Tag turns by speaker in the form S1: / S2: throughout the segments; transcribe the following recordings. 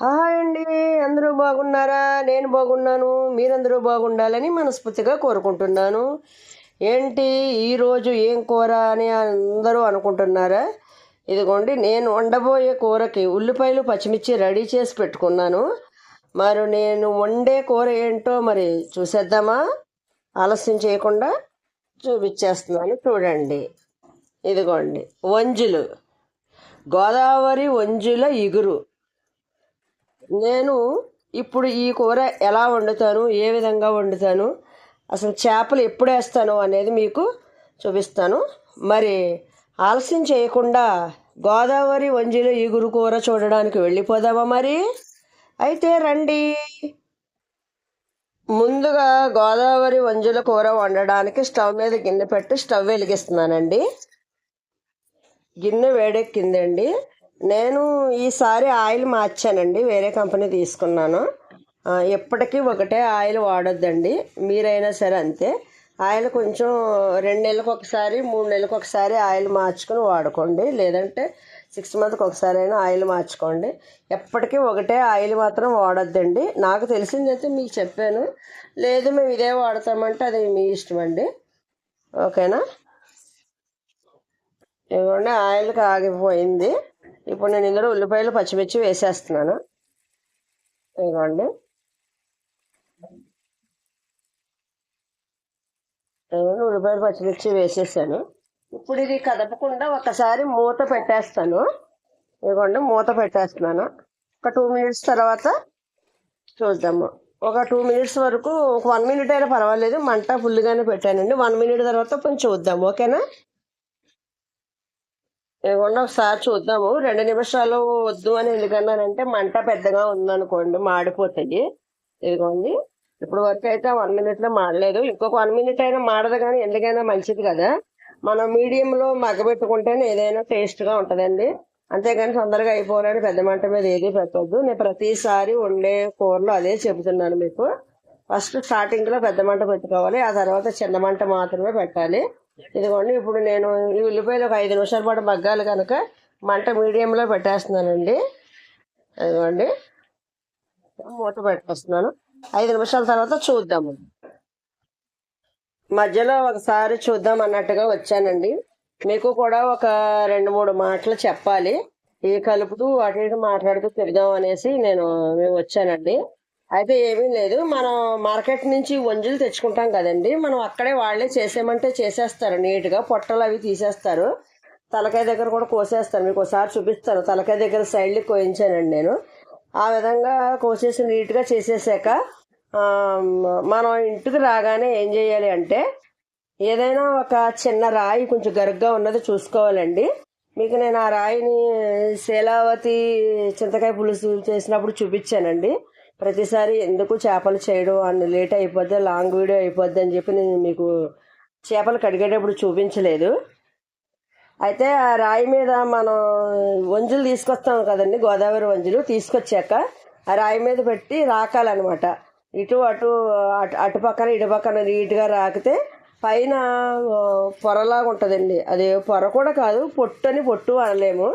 S1: Hi అండి అందరూ బాగున్నారా? నేను బాగున్నాను మీరందరూ బాగుండాలని మనస్ఫూర్తిగా కోరుకుంటున్నాను. ఏంటి ఈరోజు ఏం కూర అని అందరూ అనుకుంటున్నారా? ఇదిగోండి నేను వండబోయే కూరకి ఉల్లిపాయలు పచ్చిమిర్చి రెడీ చేసి పెట్టుకున్నాను. మరి నేను వండే కూర ఏంటో మరి చూసేద్దామా? ఆలస్యం చేయకుండా చూపించేస్తున్నాను చూడండి. ఇదిగోండి వంజులు. గోదావరి వంజుల ఇగురు. నేను ఇప్పుడు ఈ కూర ఎలా వండుతాను ఏ విధంగా వండుతాను అసలు చేపలు ఎప్పుడు వేస్తాను అనేది మీకు చూపిస్తాను. మరి ఆలస్యం చేయకుండా గోదావరి వంజిలో ఈగురు కూర చూడడానికి వెళ్ళిపోదామా మరి? అయితే రండి. ముందుగా గోదావరి వంజుల కూర వండడానికి స్టవ్ మీద గిన్నె పెట్టి స్టవ్ వెలిగిస్తున్నానండి. గిన్నె వేడెక్కిందండి. నేను ఈసారి ఆయిల్ మార్చానండి వేరే కంపెనీ తీసుకున్నాను. ఎప్పటికీ ఒకటే ఆయిల్ వాడొద్దండి మీరైనా సరే అంతే. ఆయిల్ కొంచెం రెండు నెలలకు ఒకసారి మూడు నెలలకు ఒకసారి ఆయిల్ మార్చుకొని వాడుకోండి లేదంటే సిక్స్ మంత్కి ఒకసారి అయినా ఆయిల్ మార్చుకోండి. ఎప్పటికీ ఒకటే ఆయిల్ మాత్రం వాడొద్దండి. నాకు తెలిసిందైతే మీకు చెప్పాను. లేదు మేము ఇదే వాడతామంటే అది మీ ఇష్టం అండి ఓకేనా? ఇవ్వండి ఆయిల్ కాగిపోయింది. ఇప్పుడు నేను ఇందులో ఉల్లిపాయలు పచ్చిమిర్చి వేసేస్తున్నాను. ఇదిగోండి. ఉల్లిపాయలు పచ్చిమిర్చి వేసేసాను. ఇప్పుడు ఇది కదపకుండా ఒకసారి మూత పెట్టేస్తాను. ఇదిగోండి మూత పెట్టేస్తున్నాను. ఒక టూ మినిట్స్ తర్వాత చూద్దాము. ఒక టూ మినిట్స్ వరకు ఒక వన్ మినిట్ అయినా పర్వాలేదు. మంట ఫుల్గానే పెట్టానండి. వన్ మినిట్ తర్వాత కొంచెం చూద్దాం ఓకేనా? ఇదిగోండి ఒకసారి చూద్దాము. రెండు నిమిషాలు వద్దు అని ఎందుకన్నానంటే మంట పెద్దగా ఉందనుకోండి మాడిపోతాయి. ఇదిగోండి. ఇప్పుడు వరకు అయితే వన్ మినిట్లో మాడలేదు. ఇంకొక వన్ మినిట్ అయినా మాడదు కానీ ఎందుకైనా మంచిది కదా. మనం మీడియంలో మగ్గబెట్టుకుంటేనే ఏదైనా టేస్ట్గా ఉంటుందండి. ఉంటదండి అంతేగాని తొందరగా అయిపోవాలని పెద్ద మంట మీద ఏది పెట్టవద్దు నేను ప్రతిసారి వండే కూరలో అదే చెబుతున్నాను మీకు. ఫస్ట్ స్టార్టింగ్లో పెద్ద మంట పెట్టుకోవాలి. ఆ తర్వాత చిన్న మంట మాత్రమే పెట్టాలి. ఇదిగోండి ఇప్పుడు నేను ఈ ఉల్లిపాయలు ఒక ఐదు నిమిషాల పాటు మగ్గాలి కనుక మంట మీడియంలో పెట్టేస్తున్నానండి. ఇదిగోండి మూత పెట్టేస్తున్నాను. ఐదు నిమిషాల తర్వాత చూద్దాము. మధ్యలో ఒకసారి చూద్దాం అన్నట్టుగా వచ్చానండి. మీకు కూడా ఒక రెండు మూడు మాటలు చెప్పాలి. ఈ కలుపుతూ అటు ఇటు మాట్లాడుతూ తిరిదాం అనేసి నేను మేము వచ్చానండి. అయితే ఏమీ లేదు. మనం మార్కెట్ నుంచి వంజులు తెచ్చుకుంటాం కదండి. మనం అక్కడే వాళ్ళే చేసేమంటే చేసేస్తారు. నీట్గా పొట్టలు అవి తీసేస్తారు. తలకాయ దగ్గర కూడా కోసేస్తారు మీకు ఒకసారి చూపిస్తాను. తలకాయ దగ్గర సైడ్లు కోయించానండి నేను. ఆ విధంగా కోసేసి నీట్గా చేసేసాక మనం ఇంటికి రాగానే ఏం చేయాలి అంటే ఏదైనా ఒక చిన్న రాయి కొంచెం గరుగ్గా ఉన్నది చూసుకోవాలండి. మీకు నేను ఆ రాయిని శీలావతి చింతకాయ పులుసు చేసినప్పుడు చూపించానండి. ప్రతిసారి ఎందుకు చేపలు చేయడం అని లేట్ అయిపోద్ది లాంగ్ వీడియో అయిపోద్ది అని చెప్పి నేను మీకు చేపలు కడిగేటప్పుడు చూపించలేదు. అయితే ఆ రాయి మీద మనం వంజులు తీసుకొస్తాం కదండి గోదావరి వంజులు తీసుకొచ్చాక ఆ రాయి మీద పెట్టి రాకాలన్నమాట. ఇటు అటు అటు అటు పక్కన ఇటు పక్కన నీట్గా రాకితే పైన పొరలాగా ఉంటుందండి. అది పొర కూడా కాదు పొట్టు అని పొట్టు అనలేము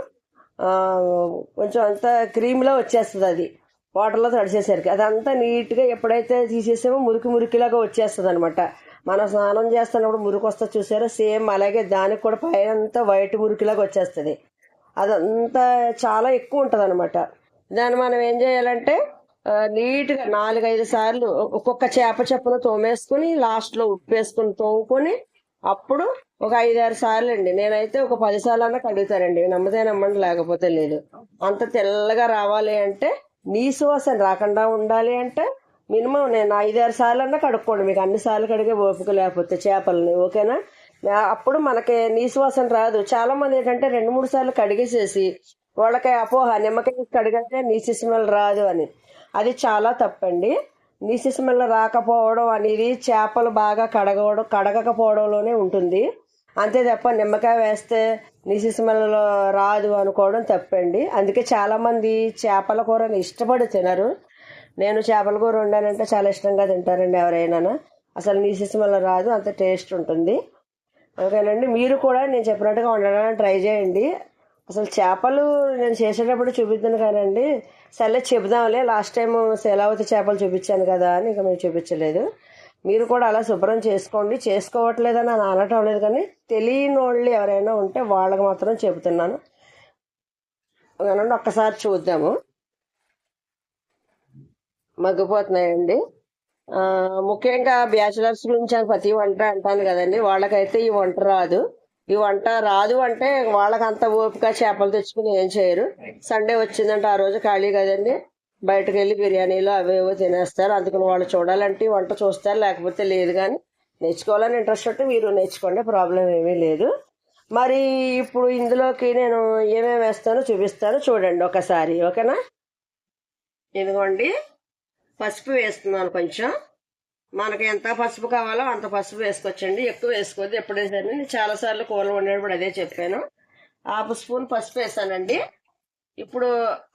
S1: కొంచెం అంత క్రీమ్లో వచ్చేస్తుంది అది. వాటర్లో తడిచేసరికి. అదంతా నీట్గా ఎప్పుడైతే తీసేసామో మురికి మురికిలాగా వచ్చేస్తుంది అనమాట మనం స్నానం చేస్తున్నప్పుడు మురికి వస్తా చూసారా? సేమ్ అలాగే దానికి కూడా పైన అంతా వైట్ మురికిలాగా వచ్చేస్తుంది. అదంతా చాలా ఎక్కువ ఉంటుంది అనమాట దాన్ని మనం ఏం చేయాలంటే నీట్గా నాలుగైదు సార్లు ఒక్కొక్క చేప చెప్పును తోమేసుకుని లాస్ట్లో ఉప్పు వేసుకుని తోముకొని అప్పుడు ఒక ఐదారు సార్లు అండి నేనైతే ఒక పది సార్లు అన్నా కడుగుతానండి. నమ్మదే నమ్మండి లేకపోతే లేదు. అంత తెల్లగా రావాలి అంటే నీసు సువాసన రాకుండా ఉండాలి అంటే మినిమం నేను ఐదారు సార్లు అన్నా కడుక్కోండి. మీకు అన్ని సార్లు కడిగే ఓపిక లేకపోతే చేపలని ఓకేనా? అప్పుడు మనకి నీ సువాసన రాదు. చాలా మంది ఏంటంటే రెండు మూడు సార్లు కడిగేసేసి వాళ్ళకి అపోహ నిమ్మకాయ కడిగితే నీసి స్మెల్ రాదు అని. అది చాలా తప్పండి. నీసి స్మెల్ రాకపోవడం అనేది చేపలు బాగా కడగవడం కడగకపోవడంలోనే ఉంటుంది. అంతే తప్ప నిమ్మకాయ వేస్తే నీసి రాదు అనుకోవడం తప్పండి. అందుకే చాలామంది చేపల కూరని ఇష్టపడి తినరు. నేను చేపల కూర వండానంటే చాలా ఇష్టంగా తింటారండి ఎవరైనా అసలు నీసి రాదు అంత టేస్ట్ ఉంటుంది. ఓకేనండి మీరు కూడా నేను చెప్పినట్టుగా వండడానికి ట్రై చేయండి. అసలు చేపలు నేను చేసేటప్పుడు చూపిద్దాను కానండి. సర్లే చెబుదాంలే. లాస్ట్ టైం శీలావతి చేపలు చూపించాను కదా అని ఇంకా మేము చూపించలేదు. మీరు కూడా అలా శుభ్రం చేసుకోండి. చేసుకోవట్లేదని అని అనటం లేదు కానీ తెలియని వాళ్ళు ఎవరైనా ఉంటే వాళ్ళకి మాత్రం చెబుతున్నాను. వినండి ఒక్కసారి చూద్దాము. మగ్గిపోతున్నాయండి. ముఖ్యంగా బ్యాచిలర్స్ గురించి ప్రతి వంట అంటాను కదండి. వాళ్ళకైతే ఈ వంట రాదు. ఈ వంట రాదు అంటే వాళ్ళకంత అంత ఓపిక చేపలు తెచ్చుకుని ఏం చేయరు. సండే వచ్చిందంటే ఆ రోజు ఖాళీ కదండి. బయటకు వెళ్ళి బిర్యానీలు అవేవో తినేస్తారు. అందుకని వాళ్ళు చూడాలంటే వంట చూస్తారు. లేకపోతే లేదు కానీ నేర్చుకోవాలని ఇంట్రెస్ట్ ఉంటే మీరు నేర్చుకోండి. ప్రాబ్లం ఏమీ లేదు. మరి ఇప్పుడు ఇందులోకి నేను ఏమేమి వేస్తానో చూపిస్తాను. చూడండి ఒకసారి. ఓకేనా? ఇదిగోండి. పసుపు వేస్తున్నాను కొంచెం. మనకి ఎంత పసుపు కావాలో అంత పసుపు వేసుకోవచ్చండి. ఎక్కువ వేసుకోవద్దు. ఎప్పుడే సరే. నేను చాలాసార్లు కూరలు వండేటప్పుడు అదే చెప్పాను. హాఫ్ స్పూన్ పసుపు వేసానండి. ఇప్పుడు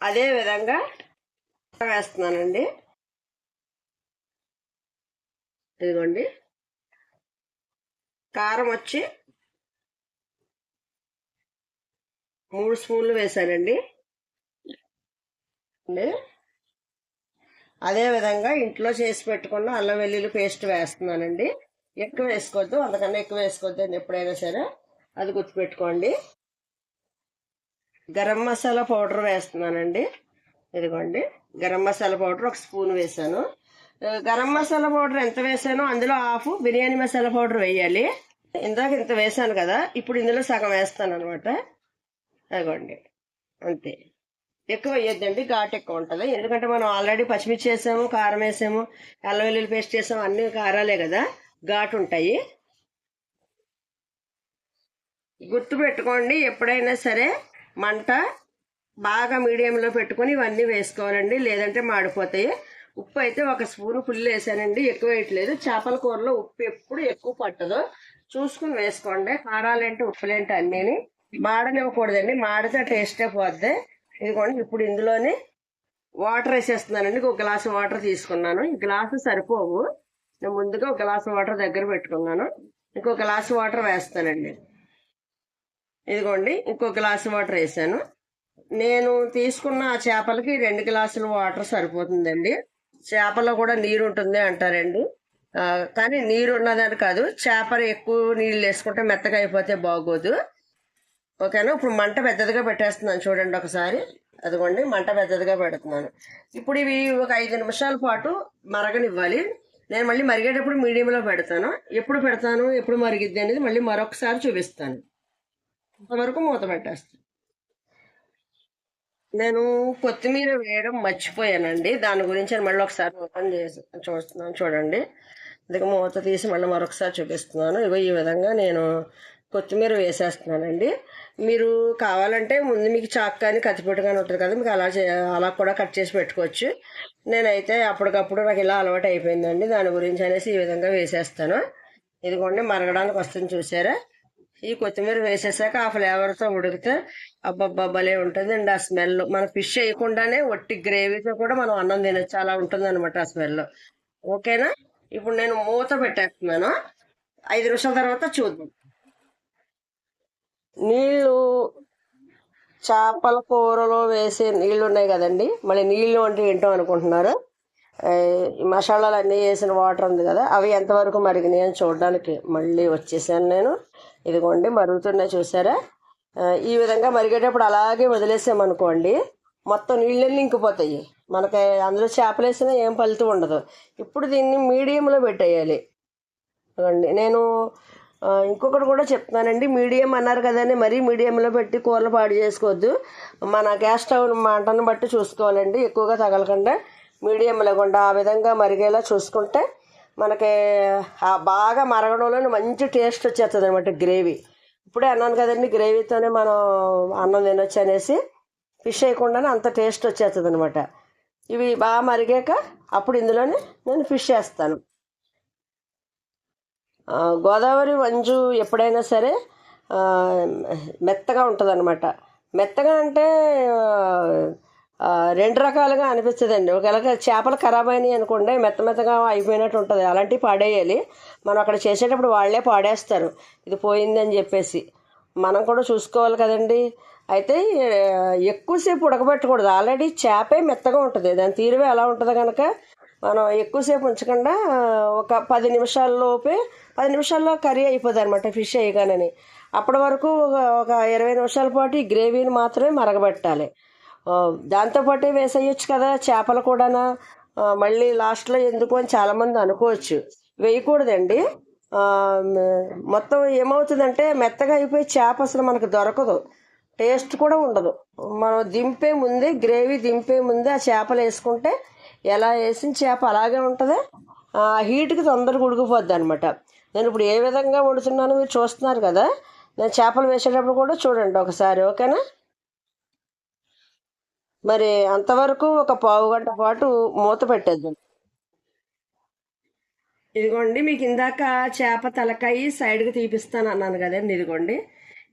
S1: అదే విధంగా వేస్తున్నానండి. ఇదిగోండి. కారం వచ్చి మూడు స్పూన్లు వేసానండి అదేవిధంగా అదే విధంగా ఇంట్లో చేసి పెట్టుకున్న అల్లం వెల్లుల్లి పేస్ట్ వేస్తున్నానండి. ఎక్కువ వేసుకోవద్దు అంతకన్నా ఎక్కువ వేసుకోవద్దు అండి ఎప్పుడైనా సరే అది గుర్తుపెట్టుకోండి. గరం మసాలా పౌడర్ వేస్తున్నానండి. ఇదిగోండి. గరం మసాలా పౌడర్ ఒక స్పూన్ వేసాను. గరం మసాలా పౌడర్ ఎంత వేసానో అందులో హాఫ్ బిర్యానీ మసాలా పౌడర్ వేయాలి. ఇందాక ఇంత వేసాను కదా ఇప్పుడు ఇందులో సగం వేస్తాను అనమాట అదిగోండి అంతే. ఎక్కువ వేయద్దండి ఘాట్ ఎక్కువ ఉంటుంది. ఎందుకంటే మనం ఆల్రెడీ పచ్చిమిర్చి వేసాము కారం వేసాము అల్లం వెల్లుల్లి పేస్ట్ వేసాము అన్ని కారాలే కదా ఘాటు ఉంటాయి. గుర్తు పెట్టుకోండి ఎప్పుడైనా సరే మంట బాగా మీడియంలో పెట్టుకొని ఇవన్నీ వేసుకోవాలండి. లేదంటే మాడిపోతాయి. ఉప్పు అయితే ఒక స్పూన్ ఫుల్ వేసానండి. ఎక్కువ వేయట్లేదు. చేపల కూరలో ఉప్పు ఎప్పుడు ఎక్కువ పట్టదు. చూసుకుని వేసుకోండి. కారాలేంటి ఉప్పులేంటి అన్నీని. మాడనివ్వకూడదండి. మాడితే టేస్టే పోద్ది. ఇదిగోండి ఇప్పుడు ఇందులోనే వాటర్ వేసేస్తున్నానండి. ఒక గ్లాసు వాటర్ తీసుకున్నాను. ఈ గ్లాసు సరిపోవు. నేను ముందుగా ఒక గ్లాసు వాటర్ దగ్గర పెట్టుకున్నాను. ఇంకో గ్లాసు వాటర్ వేస్తానండి. ఇదిగోండి ఇంకో గ్లాసు వాటర్ వేసాను. నేను తీసుకున్న ఆ చేపలకి రెండు గ్లాసుల వాటర్ సరిపోతుందండి. చేపలో కూడా నీరు ఉంటుంది అంటారండి కానీ నీరు ఉన్నదని కాదు చేపలు ఎక్కువ నీళ్ళు వేసుకుంటే మెత్తగా అయిపోతే బాగోదు. ఓకేనా? ఇప్పుడు మంట పెద్దదిగా పెట్టేస్తున్నాను చూడండి ఒకసారి. అదిగోండి మంట పెద్దదిగా పెడుతున్నాను. ఇప్పుడు ఇవి ఒక ఐదు నిమిషాల పాటు మరగనివ్వాలి. నేను మళ్ళీ మరిగేటప్పుడు మీడియంలో పెడతాను. ఎప్పుడు పెడతాను ఎప్పుడు మరిగిద్ది అనేది మళ్ళీ మరొకసారి చూపిస్తాను. అంతవరకు మూత పెట్టేస్తాను. నేను కొత్తిమీర వేయడం మర్చిపోయానండి. దాని గురించి నేను మళ్ళీ ఒకసారి ఓపెన్ చేసి చూస్తున్నాను చూడండి. అందుకే మూత తీసి మళ్ళీ మరొకసారి చూపిస్తున్నాను. ఇగో ఈ విధంగా నేను కొత్తిమీర వేసేస్తున్నానండి. మీరు కావాలంటే ముందు మీకు చాక్ కానీ కత్తిపెట్టు కానీ ఉంటుంది కదా మీకు అలా చే అలా కూడా కట్ చేసి పెట్టుకోవచ్చు. నేనైతే అప్పటికప్పుడు నాకు ఇలా అలవాటు అయిపోయిందండి. దాని గురించి అనేసి ఈ విధంగా వేసేస్తాను. ఇదిగోండి మరగడానికి వస్తుంది చూసారా? ఈ కొత్తిమీర వేసేసాక ఆ ఫ్లేవర్తో ఉడికితే అబ్బబ్బా భలే ఉంటుందండి ఆ స్మెల్ మన ఫిష్ వేయకుండానే ఒట్టి గ్రేవీతో కూడా మనం అన్నం తినచ్చు. అలా ఉంటుంది అనమాట ఆ స్మెల్. ఓకేనా? ఇప్పుడు నేను మూత పెట్టేస్తున్నాను. ఐదు నిమిషాల తర్వాత చూద్దాం. నీళ్ళు చేపల కూరలో వేసే నీళ్ళు ఉన్నాయి కదండి. మళ్ళీ నీళ్ళు అంటే ఏంటో అనుకుంటున్నారు. మసాలాలు అన్నీ వేసిన వాటర్ ఉంది కదా అవి ఎంతవరకు మరిగినాయి అని చూడడానికి మళ్ళీ వచ్చేసాను నేను. ఇదిగోండి మరుగుతున్నాయి చూసారా? ఈ విధంగా మరిగేటప్పుడు అలాగే వదిలేసామనుకోండి మొత్తం నీళ్ళన్నీ ఇంకిపోతాయి. మనకి అందులో చేపలు వేసినా ఏం ఫలితం ఉండదు. ఇప్పుడు దీన్ని మీడియంలో పెట్టేయాలి. అండి నేను ఇంకొకటి కూడా చెప్తున్నానండి. మీడియం అన్నారు కదండి మరీ మీడియంలో పెట్టి కూరలు పాడు చేసుకోవద్దు. మన గ్యాస్ స్టవ్ మంటను బట్టి చూసుకోవాలండి ఎక్కువగా తగలకుండా మీడియం లేకుండా ఆ విధంగా మరిగేలా చూసుకుంటే మనకి బాగా మరగడంలోనే మంచి టేస్ట్ వచ్చేస్తుంది అనమాట గ్రేవీ. ఇప్పుడే అన్నాను కదండి గ్రేవీతోనే మనం అన్నం తినొచ్చు అనేసి ఫిష్ వేయకుండానే అంత టేస్ట్ వచ్చేస్తుంది అనమాట ఇవి బాగా మరిగాక అప్పుడు ఇందులోనే నేను ఫిష్ వేస్తాను. గోదావరి వంజు ఎప్పుడైనా సరే మెత్తగా ఉంటుంది అనమాట మెత్తగా అంటే రెండు రకాలుగా అనిపిస్తుందండి ఒకవేళ చేపలు ఖరాబ్ అయినాయి అనుకోండి మెత్త మెత్తగా అయిపోయినట్టు ఉంటుంది. అలాంటివి పాడేయాలి. మనం అక్కడ చేసేటప్పుడు వాళ్ళే పాడేస్తారు. ఇది పోయిందని చెప్పేసి. మనం కూడా చూసుకోవాలి కదండి. అయితే ఎక్కువసేపు ఉడకబెట్టకూడదు. ఆల్రెడీ చేపే మెత్తగా ఉంటుంది. దాని తీరువే ఎలా ఉంటుందో కనుక మనం ఎక్కువసేపు ఉంచకుండా ఒక పది నిమిషాల్లోపే పది నిమిషాల్లో కర్రీ అయిపోతుంది అనమాట ఫిష్ అయ్యగానని అప్పటి వరకు ఒక ఒక ఇరవై నిమిషాల పాటు ఈ గ్రేవీని మాత్రమే మరగబెట్టాలి. దాంతోపాటే వేసేయచ్చు కదా చేపలు కూడానా? మళ్ళీ లాస్ట్లో ఎందుకు అని చాలామంది అనుకోవచ్చు. వేయకూడదండి. మొత్తం ఏమవుతుందంటే మెత్తగా అయిపోయి చేప అసలు మనకు దొరకదు. టేస్ట్ కూడా ఉండదు. మనం దింపే ముందే గ్రేవీ దింపే ముందే ఆ చేపలు వేసుకుంటే ఎలా వేసిన చేప అలాగే ఉంటుంది. ఆ హీట్కి తొందరగా ఉడికిపోద్ది అనమాట నేను ఇప్పుడు ఏ విధంగా వండుతున్నానో మీరు చూస్తున్నారు కదా. నేను చేపలు వేసేటప్పుడు కూడా చూడండి ఒకసారి ఓకేనా? మరి అంతవరకు ఒక పావు గంట పాటు మూత పెట్టేద్దాం. ఇదిగోండి మీకు ఇందాక చేప తలకాయి సైడ్కి తీపిస్తాను అన్నాను కదండి ఇదిగోండి.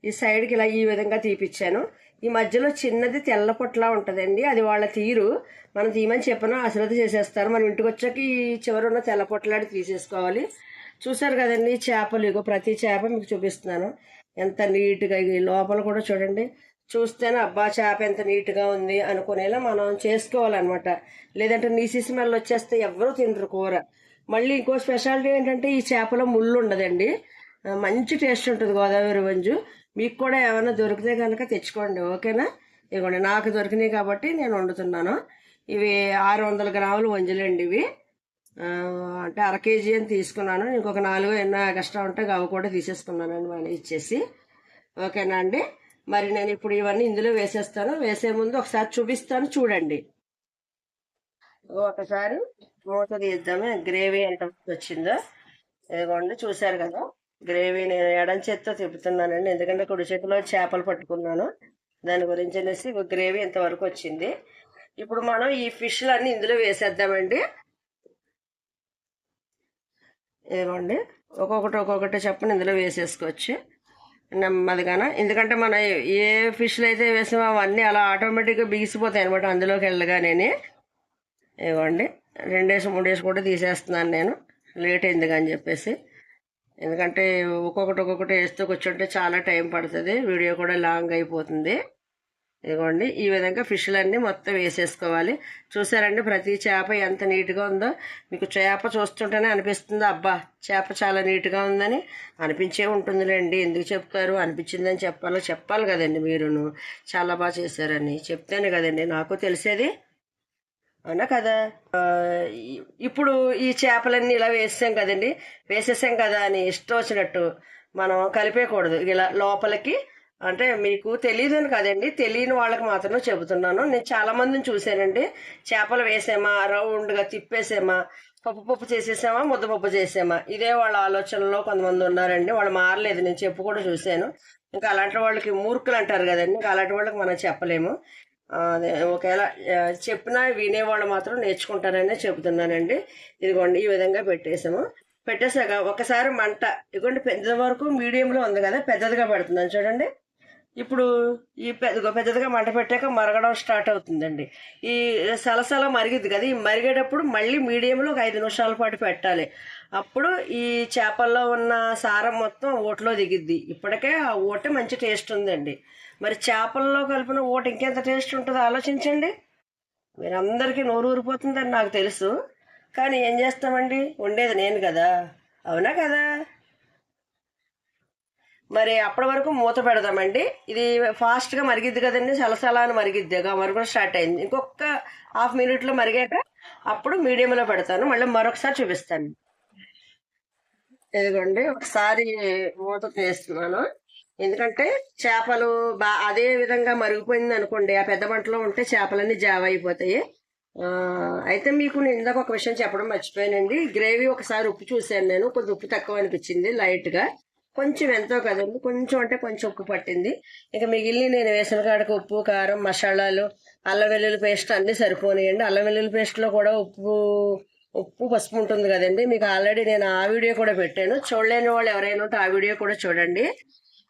S1: ఈ సైడ్కి ఇలా ఈ విధంగా తీపిచ్చాను. ఈ మధ్యలో చిన్నది తెల్ల పొట్లా ఉంటుందండి అది వాళ్ళ తీరు. మనం తీయమని చెప్పను అశ్రద్ధ చేసేస్తారు. మనం ఇంటికి వచ్చాక ఈ చివరి ఉన్న తెల్ల పొట్లాడి తీసేసుకోవాలి. చూసారు కదండి చేపలు ఇగో ప్రతి చేప మీకు చూపిస్తున్నాను. ఎంత నీట్గా ఈ లోపల కూడా చూడండి చూస్తేనే అబ్బా చేప ఎంత నీట్గా ఉంది అనుకునేలా మనం చేసుకోవాలన్నమాట. లేదంటే నీసి స్మెల్ వచ్చేస్తే ఎవరూ తినరు కూర. మళ్ళీ ఇంకో స్పెషాలిటీ ఏంటంటే ఈ చేపలో ముళ్ళు ఉండదండి. మంచి టేస్ట్ ఉంటుంది గోదావరి వంజు. మీకు కూడా ఏమైనా దొరికితే కనుక తెచ్చుకోండి ఓకేనా? ఇదిగోండి నాకు దొరికినాయి కాబట్టి నేను వండుతున్నాను. ఇవి ఆరు వందల గ్రాములు వంజులండి ఇవి. అంటే అర కేజీ అని తీసుకున్నాను. ఇంకొక నాలుగు ఎన్నో ఎక్స్ట్రా ఉంటే అవి కూడా తీసేసుకున్నానండి మన ఇచ్చేసి. ఓకేనా అండి? మరి నేను ఇప్పుడు ఇవన్నీ ఇందులో వేసేస్తాను. వేసే ముందు ఒకసారి చూపిస్తాను. చూడండి. ఒకసారి మూత తీద్దాము. గ్రేవీ ఎంత వచ్చిందో. ఇదిగోండి చూశారు కదా. గ్రేవీ నేను ఎడం చేత్తో తిప్పుతున్నానండి. ఎందుకంటే కుడి చేతిలో చేపలు పట్టుకున్నాను. దాని గురించి అనేసి గ్రేవీ ఇంతవరకు వచ్చింది. ఇప్పుడు మనం ఈ ఫిష్లన్నీ ఇందులో వేసేద్దామండి. ఇదిగోండి. ఒక్కొక్కటి ఒక్కొక్కటి చెప్పని ఇందులో వేసేసుకోవచ్చు. నెమ్మదిగాన? ఎందుకంటే మనం ఏ ఫిష్లు అయితే వేసామో అవన్నీ అలా ఆటోమేటిక్గా బిగిసిపోతాయి అనమాట అందులోకి వెళ్ళగానే. ఇవ్వండి. రెండేసి మూడేసి కూడా తీసేస్తున్నాను నేను. లేట్ అయింది అని చెప్పేసి. ఎందుకంటే ఒక్కొక్కటి ఒక్కొక్కటి వేస్తూ కూర్చుంటే చాలా టైం పడుతుంది. వీడియో కూడా లాంగ్ అయిపోతుంది. ఇదిగోండి ఈ విధంగా ఫిష్లన్నీ మొత్తం వేసేసుకోవాలి. చూసారండి ప్రతి చేప ఎంత నీట్గా ఉందో. మీకు చేప చూస్తుంటేనే అనిపిస్తుంది అబ్బా చేప చాలా నీట్గా ఉందని. అనిపించే ఉంటుందిలేండి. ఎందుకు చెప్తారు? అనిపించిందని చెప్పాలో? చెప్పాలి కదండి మీరును. చాలా బాగా చేశారని. చెప్తేనే కదండి నాకు తెలిసేది. అవునా కదా? ఇప్పుడు ఈ చేపలన్నీ ఇలా వేసాం కదండి. వేసేసాం కదా అని ఇష్టం వచ్చినట్టు మనం కలిపేయకూడదు. ఇలా లోపలికి అంటే మీకు తెలియదని కదండి తెలియని వాళ్ళకి మాత్రమే చెబుతున్నాను. నేను చాలా మందిని చూశానండి. చేపలు వేసామా రౌండ్గా తిప్పేసామా పప్పు పప్పు చేసేసామా ముద్దపప్పు చేసామా ఇదే వాళ్ళ ఆలోచనలో కొంతమంది ఉన్నారండి. వాళ్ళు మారలేదు నేను చెప్పు కూడా చూశాను. ఇంకా అలాంటి వాళ్ళకి మూర్ఖులు అంటారు కదండి ఇంకా అలాంటి వాళ్ళకి మనం చెప్పలేము. అదే ఒకవేళ చెప్పినా వినేవాళ్ళు మాత్రం నేర్చుకుంటారనే చెబుతున్నానండి. ఇదిగోండి ఈ విధంగా పెట్టేసాము. పెట్టేసాక ఒకసారి మంట ఇదిగోండి పెద్ద వరకు మీడియంలో ఉంది కదా పెద్దదిగా పెడుతున్నాను. చూడండి. ఇప్పుడు ఈ పెద్ద పెద్దదిగా మంట పెట్టాక మరగడం స్టార్ట్ అవుతుందండి. ఈ సలసల మరిగిద్ది కదా ఈ మరిగేటప్పుడు మళ్ళీ మీడియంలో ఒక ఐదు నిమిషాల పాటు పెట్టాలి. అప్పుడు ఈ చేపల్లో ఉన్న సారం మొత్తం ఓట్లో దిగిద్ది. ఇప్పటికే ఆ ఓట మంచి టేస్ట్ ఉందండి. మరి చేపల్లో కలిపిన ఓట ఇంకెంత టేస్ట్ ఉంటుందో ఆలోచించండి. మీరందరికీ నోరు ఊరిపోతుందని నాకు తెలుసు. కానీ ఏం చేస్తామండి? ఉండేది నేను కదా. అవునా కదా? మరి అప్పటి వరకు మూత పెడదామండి. ఇది ఫాస్ట్గా మరిగిద్ది కదండి సలసలా అని మరిగిద్ది ఇక మరుగుడు స్టార్ట్ అయింది. ఇంకొక హాఫ్ మినిట్లో మరిగాక అప్పుడు మీడియంలో పెడతాను. మళ్ళీ మరొకసారి చూపిస్తాను. ఇదిగోండి ఒకసారి మూత తీస్తున్నాను. ఎందుకంటే చేపలు బా అదే విధంగా మరిగిపోయింది అనుకోండి. ఆ పెద్ద మంటలో ఉంటే చేపలన్నీ జావ అయిపోతాయి. అయితే మీకు నేను ఇందాక ఒక విషయం చెప్పడం మర్చిపోయానండి. గ్రేవీ ఒకసారి ఉప్పు చూశాను నేను. కొంచెం ఉప్పు తక్కువ అనిపించింది లైట్గా. కొంచెం ఎంతో కదండి. కొంచెం అంటే కొంచెం ఉప్పు పట్టింది. ఇంకా మిగిలిన నేను వేసిన కాడకు ఉప్పు కారం మసాలాలు అల్లం వెల్లుల్లి పేస్ట్ అన్నీ సరిపోనియండి. అల్లం వెల్లుల్లి పేస్ట్లో కూడా ఉప్పు ఉప్పు పసుపు ఉంటుంది కదండి. మీకు ఆల్రెడీ నేను ఆ వీడియో కూడా పెట్టాను. చూడలేని వాళ్ళు ఎవరైనా ఉంటే ఆ వీడియో కూడా చూడండి.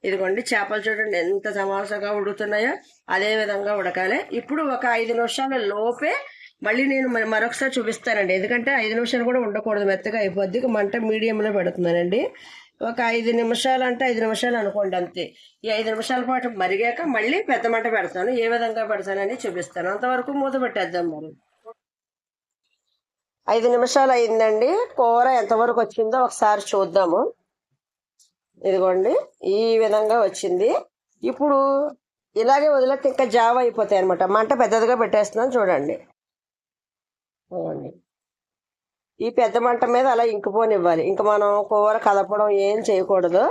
S1: ఇదిగోండి చేపలు చూడండి. ఎంత సమాసంగా ఉడుకుతున్నాయో అదే విధంగా ఉడకాలి. ఇప్పుడు ఒక ఐదు నిమిషాల లోపే మళ్ళీ నేను మరొకసారి చూపిస్తానండి. ఎందుకంటే ఐదు నిమిషాలు కూడా ఉండకూడదు. మెత్తగా అయిపోద్ది. మంట మీడియంలో పెడుతున్నానండి. ఒక ఐదు నిమిషాలు అంటే ఐదు నిమిషాలు అనుకోండి అంతే. ఈ ఐదు నిమిషాల పాటు మరిగాక మళ్ళీ పెద్ద మంట పెడతాను. ఏ విధంగా పెడతానని చూపిస్తాను. అంతవరకు మూత పెట్టేద్దాం మరి. ఐదు నిమిషాలు అయిందండి. కూర ఎంతవరకు వచ్చిందో ఒకసారి చూద్దాము. ఇదిగోండి. ఈ విధంగా వచ్చింది. ఇప్పుడు ఇలాగే వదిలేస్తే ఇంకా జావ అయిపోతాయి అనమాట మంట పెద్దదిగా పెట్టేస్తున్నాను చూడండి. అవునండి ఈ పెద్ద మంట మీద అలా ఇంకిపోనివ్వాలి. ఇంకా మనం కూర కలపడం ఏం చేయకూడదు.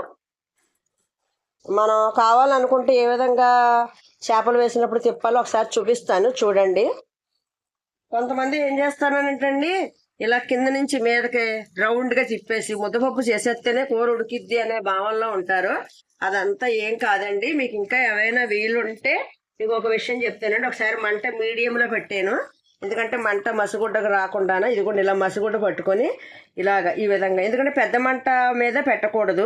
S1: మనం కావాలనుకుంటే ఏ విధంగా చేపలు వేసినప్పుడు తిప్పాలో ఒకసారి చూపిస్తాను. చూడండి. కొంతమంది ఏం చేస్తారనంటండి ఇలా కింద నుంచి మీదకి రౌండ్గా తిప్పేసి ముద్దపప్పు చేసేస్తేనే కూర ఉడికిద్ది అనే భావనలో ఉంటారు. అదంతా ఏం కాదండి. మీకు ఇంకా ఏవైనా వీలు ఉంటే మీకు ఒక విషయం చెప్తానండి. ఒకసారి మంట మీడియంలో పెట్టాను. ఎందుకంటే మంట మసిగుడ్డకు రాకుండానే ఇది కూడా ఇలా మసిగుడ్డ పట్టుకొని ఇలాగ ఈ విధంగా. ఎందుకంటే పెద్ద మంట మీద పెట్టకూడదు.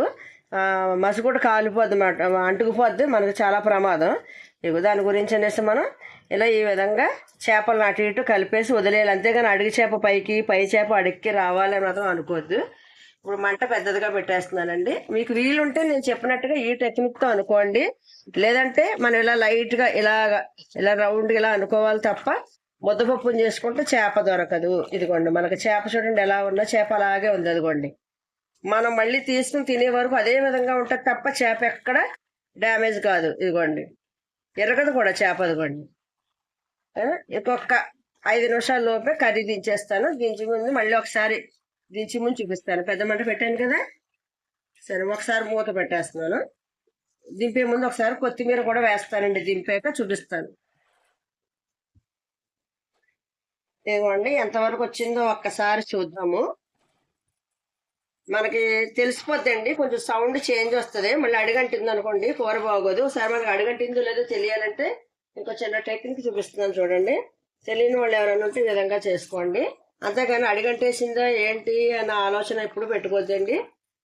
S1: మసిగుడ్డ కాలిపోద్ది మాట అంటుకుపోద్ది. మనకు చాలా ప్రమాదం. ఇగో దాని గురించి అనేసి మనం ఇలా ఈ విధంగా చేపలను అటు ఇటు కలిపేసి వదిలేయాలి. అంతేగాని అడిగి చేప పైకి పై చేప అడిక్కి రావాలని మాత్రం అనుకోవద్దు ఇప్పుడు మంట పెద్దదిగా పెట్టేస్తున్నానండి. మీకు వీలుంటే నేను చెప్పినట్టుగా ఈ టెక్నిక్తో అనుకోండి. లేదంటే మనం ఇలా లైట్గా ఇలాగ ఇలా రౌండ్గా ఇలా అనుకోవాలి తప్ప ముద్దపప్పుని చేసుకుంటే చేప దొరకదు. ఇదిగోండి మనకి చేప చూడండి ఎలా ఉన్నా చేప అలాగే ఉంది అదిగోండి. మనం మళ్ళీ తీసుకుని తినే వరకు అదే విధంగా ఉంటుంది తప్ప చేప ఎక్కడ డ్యామేజ్ కాదు. ఇదిగోండి ఎరగదు కూడా చేప అదిగోండి. ఇంకొక ఐదు నిమిషాల లోపే కర్రీ దించేస్తాను. దించి ముందు మళ్ళీ ఒకసారి దించి ముందు చూపిస్తాను. పెద్ద మంట పెట్టాను కదా? సరే ఒకసారి మూత పెట్టేస్తున్నాను. దింపే ముందు ఒకసారి కొత్తిమీర కూడా వేస్తానండి దింపాక చూపిస్తాను. ఇదిగోండి ఎంతవరకు వచ్చిందో ఒక్కసారి చూద్దాము. మనకి తెలిసిపోద్దండి కొంచెం సౌండ్ చేంజ్ వస్తుంది. మళ్ళీ అడిగంటింది అనుకోండి కూర బాగోదు. ఒకసారి మనకి అడిగంటిందో లేదో తెలియాలంటే ఇంకో చిన్న టెక్నిక్ చూపిస్తున్నాను చూడండి. తెలియని వాళ్ళు ఎవరైనా ఉంటే ఈ విధంగా చేసుకోండి. అంతేగాని అడిగంటేసిందా ఏంటి అన్న ఆలోచన ఎప్పుడు పెట్టుకోవద్దండి.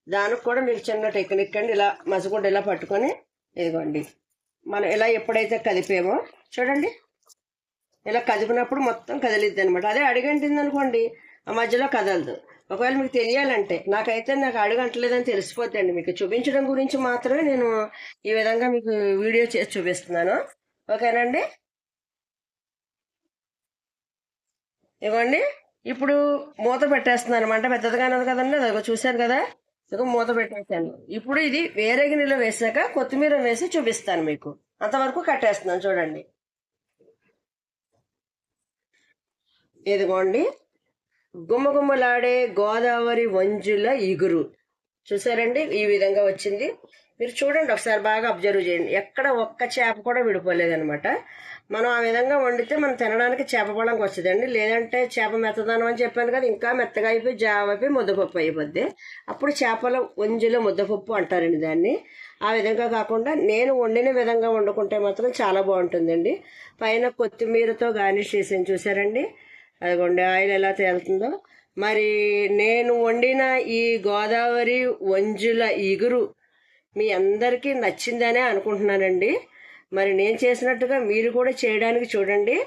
S1: దానికి కూడా మీకు చిన్న టెక్నిక్ అండి ఇలా మసగుడ్డ ఇలా పట్టుకొని ఇదిగోండి. మనం ఇలా ఎప్పుడైతే కదిపామో చూడండి. ఇలా కదిపినప్పుడు మొత్తం కదిలిద్ది అనమాట అదే అడుగంటింది అనుకోండి ఆ మధ్యలో కదలదు. ఒకవేళ మీకు తెలియాలంటే నాకైతే నాకు అడుగంటలేదని తెలిసిపోద్దండి మీకు. చూపించడం గురించి మాత్రమే నేను ఈ విధంగా మీకు వీడియో చేసి చూపిస్తున్నాను. ఓకేనండి? ఇవ్వండి. ఇప్పుడు మూత పెట్టేస్తున్నాను. అనమాట పెద్దదిగానే ఉంది కదండి అదిగో చూశారు కదా? ఇదిగో మూత పెట్టేసాను ఇప్పుడు ఇది వేరే గిన్నెలో వేసాక కొత్తిమీర వేసి చూపిస్తాను మీకు. అంతవరకు కట్టేస్తున్నాను చూడండి. ఇదిగోండి. గుమ్మగుమ్మలాడే గోదావరి వంజుల ఇగురు. చూసారండి? ఈ విధంగా వచ్చింది. మీరు చూడండి ఒకసారి బాగా అబ్జర్వ్ చేయండి. ఎక్కడ ఒక్క చేప కూడా విడిపోలేదనమాట మనం ఆ విధంగా వండితే మనం తినడానికి చేప పళ్ళంకి వస్తుందండి లేదంటే చేప మెత్తదనం అని చెప్పాను కదా ఇంకా మెత్తగా అయిపోయి జావ అయిపోయి ముద్దపప్పు అయిపోద్ది. అప్పుడు చేపల వంజుల ముద్దపప్పు అంటారండి దాన్ని. ఆ విధంగా కాకుండా నేను వండిన విధంగా వండుకుంటే మాత్రం చాలా బాగుంటుందండి. పైన కొత్తిమీరతో గార్నిష్ చేసాను చూసారండి? అదిగోండి ఆయిల్ ఎలా తేలుతుందో. మరి నేను వండిన ఈ గోదావరి వంజుల ఇగురు మీ అందరికీ నచ్చిందనే అనుకుంటున్నానండి. మరి నేను చేసినట్టుగా మీరు కూడా చేయడానికి చూడండి.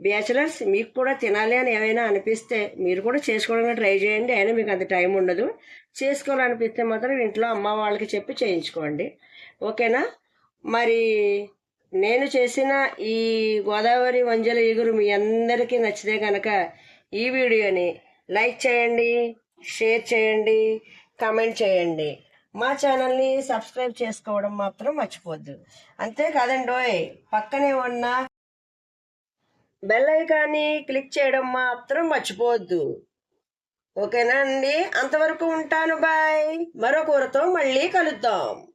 S1: బ్యాచిలర్స్ మీకు కూడా తినాలి అని ఏమైనా అనిపిస్తే మీరు కూడా చేసుకోవడానికి ట్రై చేయండి. అయినా మీకు అంత టైం ఉండదు. చేసుకోవాలనిపిస్తే మాత్రం ఇంట్లో అమ్మ వాళ్ళకి చెప్పి చేయించుకోండి. ఓకేనా? మరి నేను చేసిన ఈ గోదావరి వంజల ఎగురు మీ అందరికీ నచ్చితే కనుక ఈ వీడియోని లైక్ చేయండి షేర్ చేయండి కమెంట్ చేయండి. మా ఛానల్ని సబ్స్క్రైబ్ చేసుకోవడం మాత్రం మర్చిపోద్దు. అంతేకాదండి పక్కనే ఉన్న బెల్ ఐకాన్ని క్లిక్ చేయడం మాత్రం మర్చిపోవద్దు ఓకేనా అండి? అంతవరకు ఉంటాను. బాయ్. మరో కూరతో మళ్ళీ కలుద్దాం.